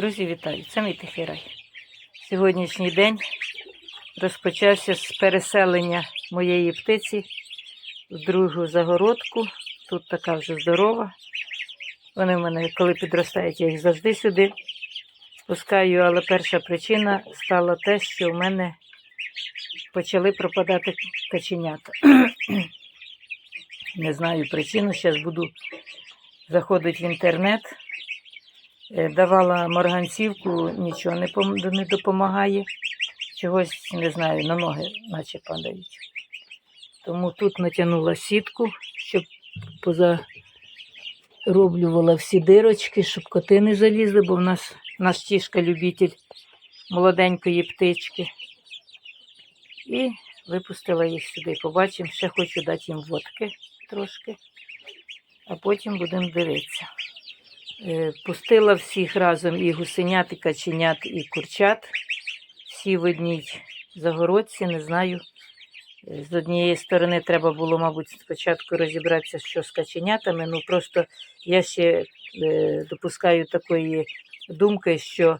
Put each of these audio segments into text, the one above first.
Друзі, вітаю! Це мій тихий. Сьогоднішній день розпочався з переселення моєї птиці в другу загородку. Тут така вже здорова. Вони в мене, коли підростають, я їх завжди сюди спускаю, але перша причина стала те, що в мене почали пропадати каченята. Не знаю причину, зараз буду заходити в інтернет. Е, Давала морганцівку, нічого не, пом- не допомагає. Чогось не знаю, на ноги наче падають. Тому тут натягнула сітку, щоб позароблювала всі дирочки, щоб коти не залізли, бо в нас наш тішка любитель молоденької птички. І випустила їх сюди. Побачимо, ще хочу дати їм водки трошки, а потім будемо дивитися. Е, Пустила всіх разом і гусенят, і каченят, і курчат. Всі в одній загородці, не знаю. Е, З однієї сторони треба було, мабуть, спочатку розібратися, що з каченятами. Ну просто я ще е, допускаю такої думки, що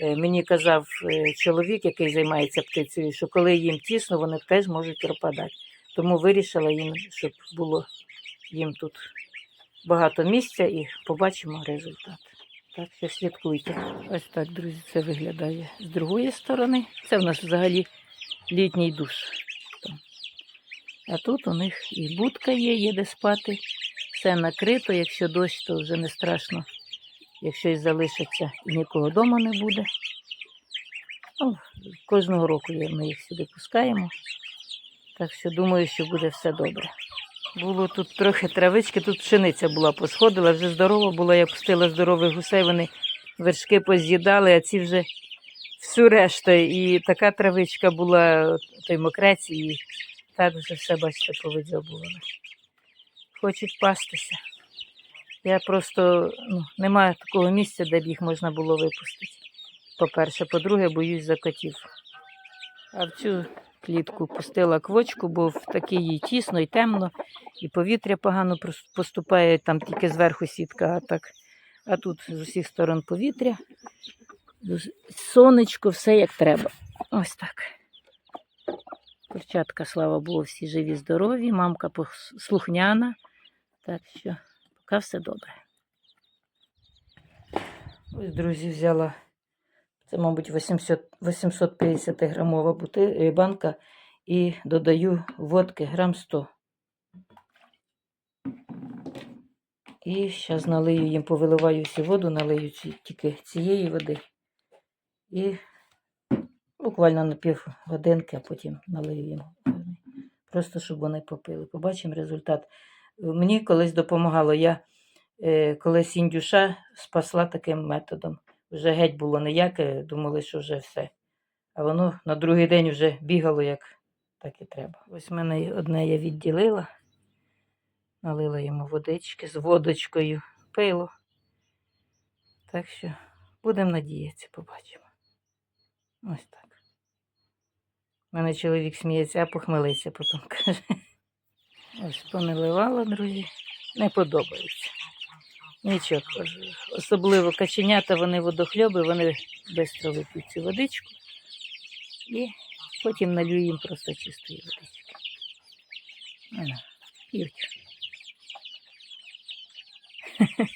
мені казав чоловік, який займається птицею, що коли їм тісно, вони теж можуть пропадати. Тому вирішила їм, щоб було їм тут багато місця і побачимо результат. Так що слідкуйте. Ось так, друзі, це виглядає з другої сторони. Це в нас взагалі літній душ. А тут у них і будка є, є де спати. Все накрито. Якщо дощ, то вже не страшно. Якщо і залишиться, і нікого вдома не буде. Ну, кожного року ми їх сюди пускаємо. Так що думаю, що буде все добре. Було тут трохи травички, тут пшениця була посходила, вже здорова була, я пустила здорових гусей, вони вершки поз'їдали, а ці вже всю решту. І така травичка була, той мокрець, і так вже все, бачите, повидзьобували. Хочуть пастися. Я просто ну, немає такого місця, де б їх можна було випустити. По-перше, по-друге, боюсь за котів. А в цю клітку пустила квочку, бо в такій їй тісно і темно, і повітря погано поступає, там тільки зверху сітка, а так. А тут з усіх сторон повітря, сонечко, все як треба. Ось так. Курчатка, слава Богу, всі живі, здорові, мамка слухняна. Так що, поки все добре. Ось, друзі, взяла. Це, мабуть, 800, 850 грамова е, банка і додаю водки грам 100. І зараз налию їм, повиливаю всю воду, налию тільки цієї води. І буквально на пів годинки, а потім налию їм. Просто щоб вони попили. Побачимо результат. Мені колись допомагало. Я е, колись індюша спасла таким методом вже геть було ніяке, думали, що вже все. А воно на другий день вже бігало, як так і треба. Ось мене одне я відділила, налила йому водички з водочкою, пило. Так що будемо надіятися, побачимо. Ось так. У мене чоловік сміється, а похмелиться потім каже. Ось поналивала, друзі. Не подобається. Нічого. Особливо каченята, вони водохльоби, вони швидко вип'ють цю водичку. І потім налью їм просто чистої водички. П'ють.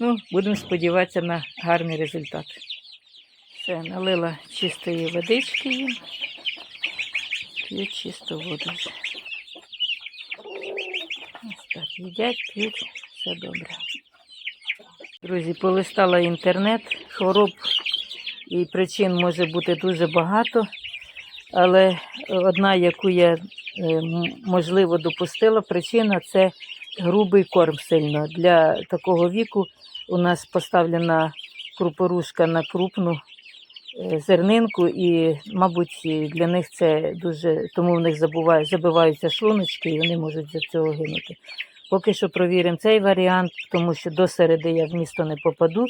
ну, будемо сподіватися на гарний результат. Все, налила чистої водички їм. П'ють чисту воду. Ось так, їдять, п'ють, все добре. Друзі, полистала інтернет, хвороб і причин може бути дуже багато, але одна, яку я е, можливо допустила, причина це грубий корм сильно. Для такого віку у нас поставлена крупорушка на крупну е, зернинку, і, мабуть, для них це дуже, тому в них забуває, забиваються шлуночки, і вони можуть за цього гинути. Поки що провіримо цей варіант, тому що до середи я в місто не попаду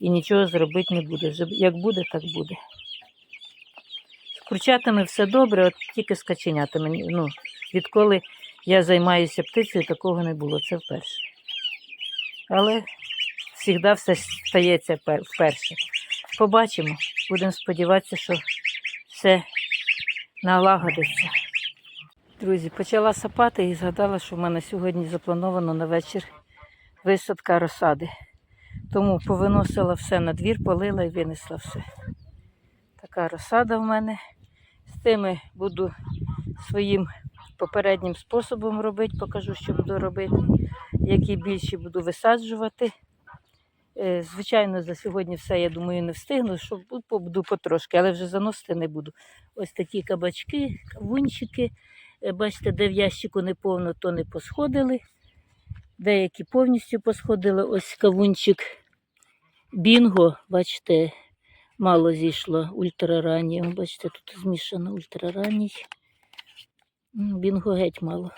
і нічого зробити не буду. Як буде, так буде. З курчатами все добре, от тільки з каченятами. Ну, відколи я займаюся птицею, такого не було. Це вперше. Але завжди все стається вперше. Побачимо. Будемо сподіватися, що все налагодиться. Друзі, почала сапати і згадала, що в мене сьогодні заплановано на вечір висадка розсади. Тому повиносила все на двір, полила і винесла все. Така розсада в мене. З тими буду своїм попереднім способом робити, покажу, що буду робити, які більші буду висаджувати. Е, Звичайно, за сьогодні все, я думаю, не встигну, що бу- побуду потрошки, але вже заносити не буду. Ось такі кабачки, кавунчики. Е, Бачите, де в ящику не повно, то не посходили. Деякі повністю посходили. Ось кавунчик бінго, бачите, мало зійшло ультраранній. Бачите, тут змішано ультраранній. Бінго геть мало.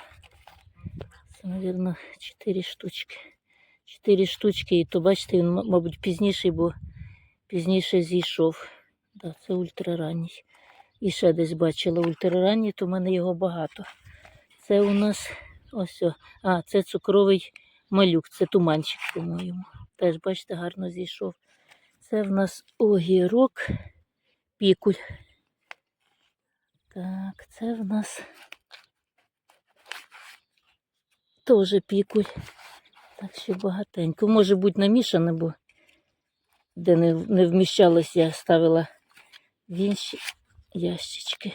Це, мабуть, 4 штучки. 4 штучки, і то, бачите, він, мабуть, пізніший, бо пізніше зійшов. Да, це ультраранній. І ще десь бачила ультраранній, то в мене його багато. Це у нас ось. о, А, це цукровий малюк, це туманчик, по-моєму. Теж, бачите, гарно зійшов. Це в нас огірок, пікуль. Так, це в нас теж пікуль. Так що багатенько. Може бути намішане, бо де не вміщалось, я ставила в інші ящички.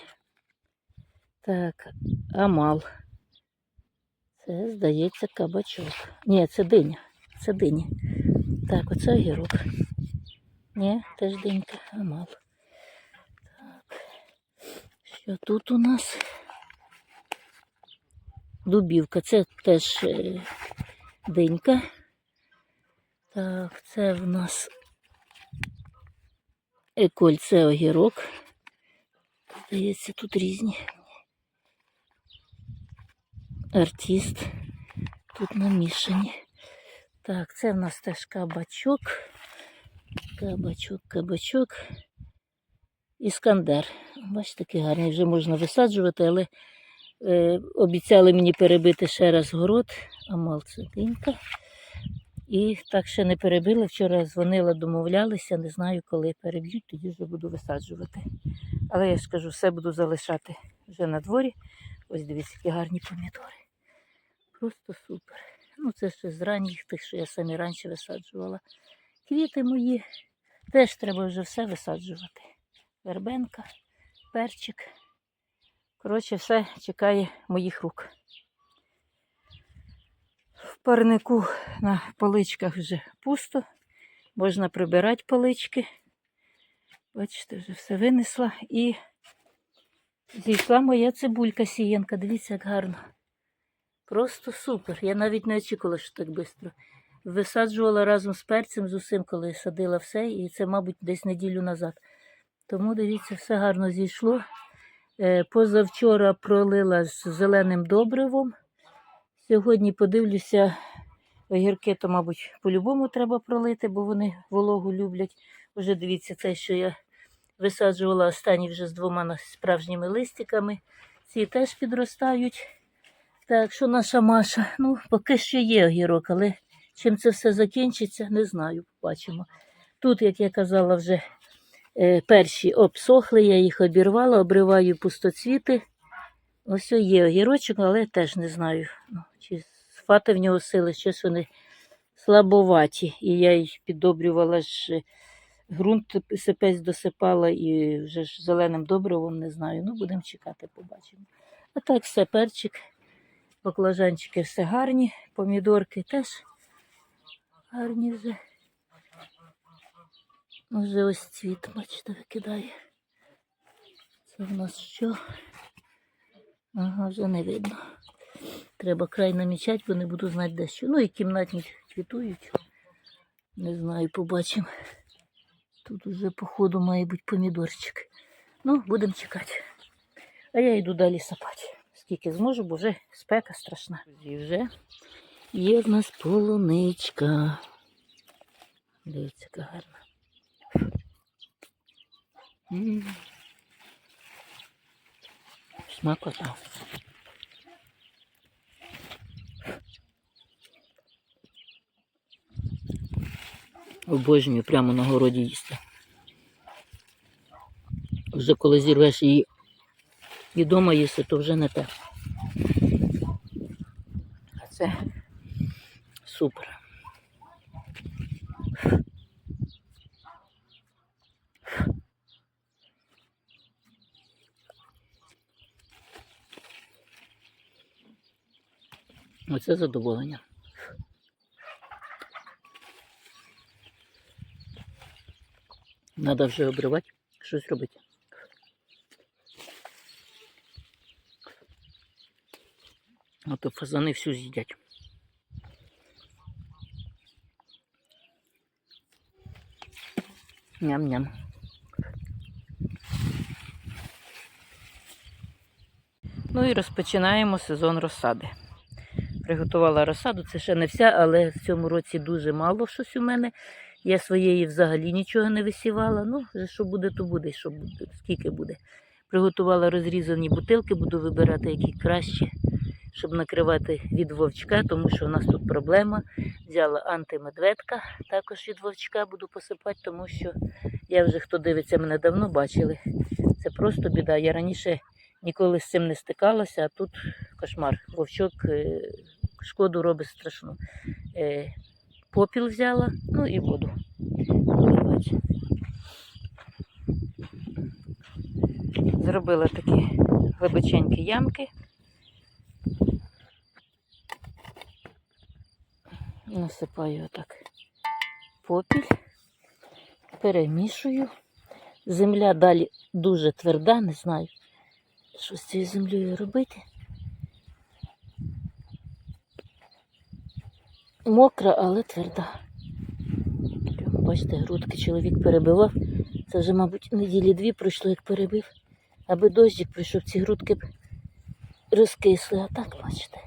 Так, амал. Це, здається, кабачок. Ні, це диня. Це диня. Так, оце огірок. Ні, теж динька, амал. Так. Що тут у нас? Дубівка. Це теж е, динька. Так, це в нас еколь, це огірок. Здається, тут різні. Артист. Тут намішані. Так, це в нас теж кабачок. Кабачок, кабачок. Іскандер. Бачите, такий гарний. Вже можна висаджувати, але е, обіцяли мені перебити ще раз город. Амал це динька. І так ще не перебили. Вчора дзвонила, домовлялися, не знаю, коли переб'ють, тоді вже буду висаджувати. Але я ж кажу, все буду залишати вже на дворі. Ось дивіться, які гарні помідори. Просто супер. Ну, це ще з ранніх тих, що я самі раніше висаджувала. Квіти мої теж треба вже все висаджувати. Вербенка, перчик. Коротше, все чекає моїх рук. Парнику на поличках вже пусто. Можна прибирати полички. Бачите, вже все винесла. І зійшла моя цибулька сіянка. Дивіться, як гарно. Просто супер. Я навіть не очікувала, що так швидко. Висаджувала разом з перцем, з усім, коли садила все, і це, мабуть, десь неділю назад. Тому дивіться, все гарно зійшло. Е, Позавчора пролила з зеленим добривом. Сьогодні подивлюся, огірки, то, мабуть, по-любому треба пролити, бо вони вологу люблять. Уже дивіться, це, що я висаджувала останні вже з двома справжніми листиками. Ці теж підростають. Так, що наша Маша? Ну, поки що є огірок, але чим це все закінчиться, не знаю, побачимо. Тут, як я казала, вже е, перші обсохли, я їх обірвала, обриваю пустоцвіти. Ось є огірочок, але теж не знаю, хвати в нього сили, щось вони слабоваті. І я їх піддобрювала ж. е, Грунт сипець досипала і вже ж зеленим добривом не знаю. Ну, будемо чекати, побачимо. А так, все, перчик, баклажанчики все гарні, помідорки теж гарні вже. Вже ось цвіт, бачите, викидає. Це в нас що? Ага, вже не видно. Треба край намічати, бо не буду знати де що. Ну і кімнатні квітують. Не знаю, побачимо. Тут уже, походу, має бути помідорчик. Ну, будемо чекати. А я йду далі сапати. Скільки зможу, бо вже спека страшна. І вже є в нас полуничка. Дивіться, яка гарна. Смакота. Обожнюю прямо на городі їсти. Вже коли зірвеш її і вдома їсти, то вже не те. А це супер. Оце задоволення. Надо вже обривати, щось робити. А то фазани всю з'їдять. Ням-ням. Ну і розпочинаємо сезон розсади. Приготувала розсаду, це ще не вся, але в цьому році дуже мало щось у мене. Я своєї взагалі нічого не висівала. Ну, що буде, то буде, що буде, скільки буде. Приготувала розрізані бутилки, буду вибирати які краще, щоб накривати від вовчка, тому що у нас тут проблема. Взяла антимедведка, також від вовчка буду посипати, тому що я вже хто дивиться мене давно бачили. Це просто біда. Я раніше ніколи з цим не стикалася, а тут кошмар. Вовчок е, шкоду робить страшну. Попіл взяла, ну і воду. Зробила такі глибоченькі ямки. Насипаю отак попіль, перемішую. Земля далі дуже тверда, не знаю, що з цією землею робити. Мокра, але тверда. Бачите, грудки чоловік перебивав. Це вже, мабуть, неділі дві пройшло, як перебив. Аби дощик прийшов, ці грудки б розкисли, а так бачите.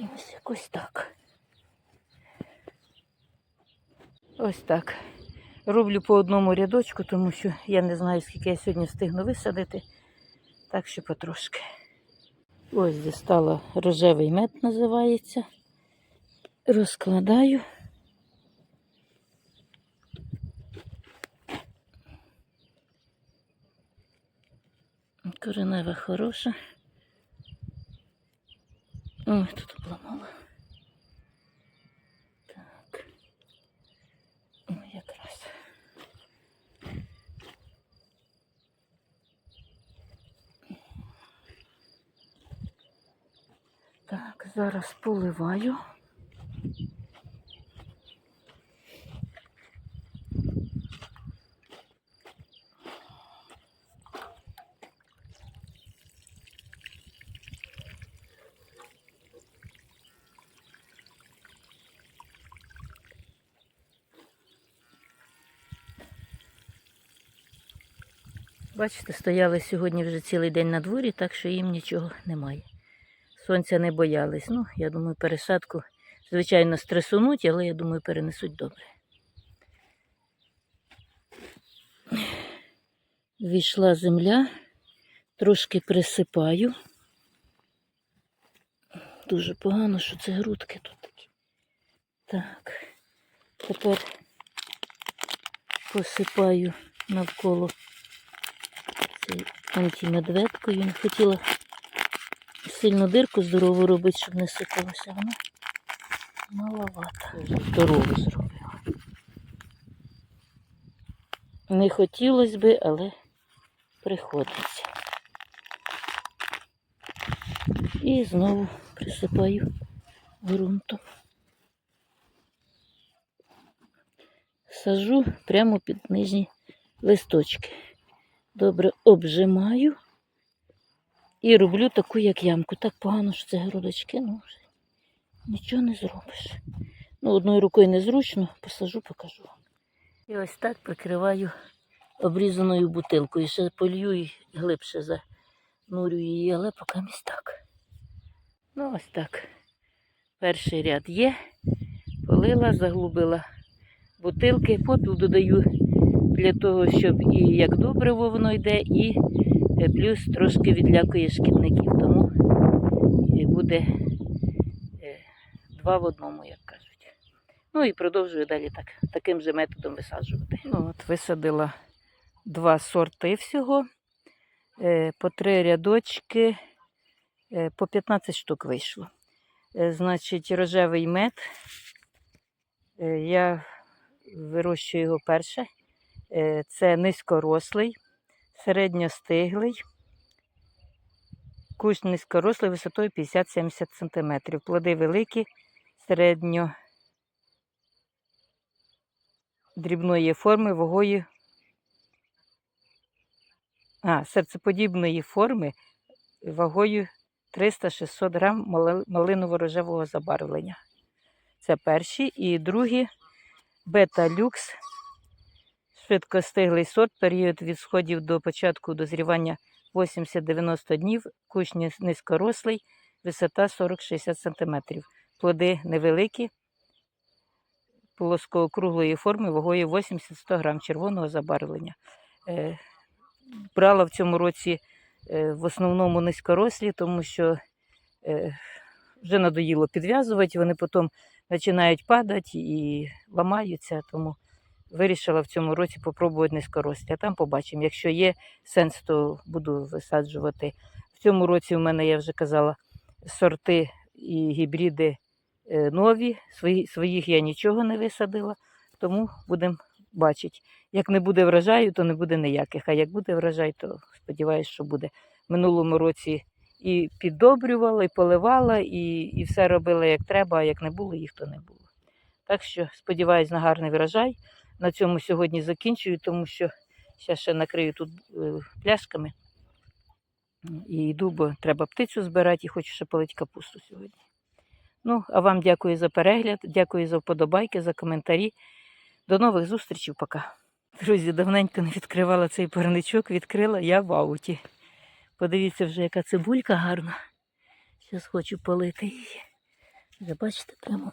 І ось якось так. Ось так. Роблю по одному рядочку, тому що я не знаю, скільки я сьогодні встигну висадити. Так що потрошки. Ось дістала рожевий мед називається. Розкладаю. Коренева хороша. Ой, тут обламала. Так. Ой, якраз. Так, зараз поливаю. Бачите, стояли сьогодні вже цілий день на дворі, так що їм нічого немає. Сонця не боялись. Ну, я думаю, пересадку, звичайно, стресунуть, але я думаю, перенесуть добре. Війшла земля, трошки присипаю. Дуже погано, що це грудки тут такі. Так, тепер посипаю навколо цією антимедведкою. Не хотіла сильно дирку здорову робити, щоб не сипалося. Вона маловато. Здорову зробила. Не хотілося би, але приходиться. І знову присипаю ґрунтом. Сажу прямо під нижні листочки. Добре обжимаю і роблю таку, як ямку. Так погано, що це грудочки, ну вже нічого не зробиш. Ну, одною рукою незручно, посажу, покажу. І ось так прикриваю обрізаною бутилкою. Ще полью і глибше занурю її, але поки місь так. Ну, ось так. Перший ряд є. Полила, заглубила бутилки, попіл додаю для того, щоб і як добриво воно йде, і плюс трошки відлякує шкідників. Тому і буде два в одному, як кажуть. Ну і продовжую далі так, таким же методом висаджувати. Ну, от висадила два сорти всього, е, по три рядочки, е, по 15 штук вийшло. Е, Значить, рожевий мед. Е, Я вирощую його перше. Е, Це низькорослий, середньостиглий. Кущ низькорослий висотою 50-70 см. Плоди великі, середньо дрібної форми, вагою. А, серцеподібної форми вагою 300-600 грам малиново-рожевого забарвлення. Це перші. І другі бета-люкс. Швидкостиглий сорт, період від сходів до початку дозрівання 80-90 днів, кущ низькорослий, висота 40-60 см. Плоди невеликі, плоскоокруглої форми, вагою 80-100 грам червоного забарвлення. Е, брала в цьому році е, в основному низькорослі, тому що е, вже надоїло підв'язувати, вони потім починають падати і ламаються, тому вирішила в цьому році попробувати низькорослі. А там побачимо. Якщо є сенс, то буду висаджувати. В цьому році в мене, я вже казала, сорти і гібриди е, нові. Свої, своїх я нічого не висадила, тому будемо бачити. Як не буде врожаю, то не буде ніяких. А як буде врожай, то сподіваюся, що буде. Минулому році і піддобрювала, і поливала, і, і все робила як треба, а як не було, їх то не було. Так що сподіваюсь на гарний врожай. На цьому сьогодні закінчую, тому що зараз ще накрию тут е, пляшками. І йду, бо треба птицю збирати і хочу ще полити капусту сьогодні. Ну, а вам дякую за перегляд, дякую за вподобайки, за коментарі. До нових зустрічей, пока. Друзі, давненько не відкривала цей парничок, відкрила я в ауті. Подивіться вже, яка цибулька гарна. Зараз хочу полити її. Вже бачите, прямо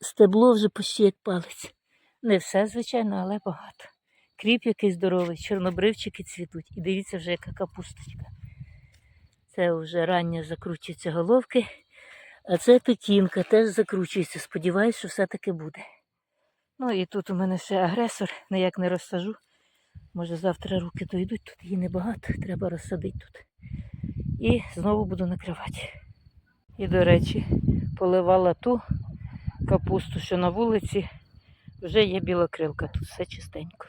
стебло вже почти як палець. Не все, звичайно, але багато. Кріп який здоровий, чорнобривчики цвітуть. І дивіться вже, яка капусточка. Це вже рання закручуються головки. А це петінка теж закручується. Сподіваюсь, що все-таки буде. Ну і тут у мене ще агресор, ніяк не розсажу. Може завтра руки дойдуть, тут її небагато, треба розсадити тут. І знову буду накривати. І, до речі, поливала ту капусту, що на вулиці. Вже є білокрилка, тут все чистенько.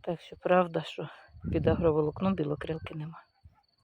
Так що правда, що під агроволокном білокрилки нема.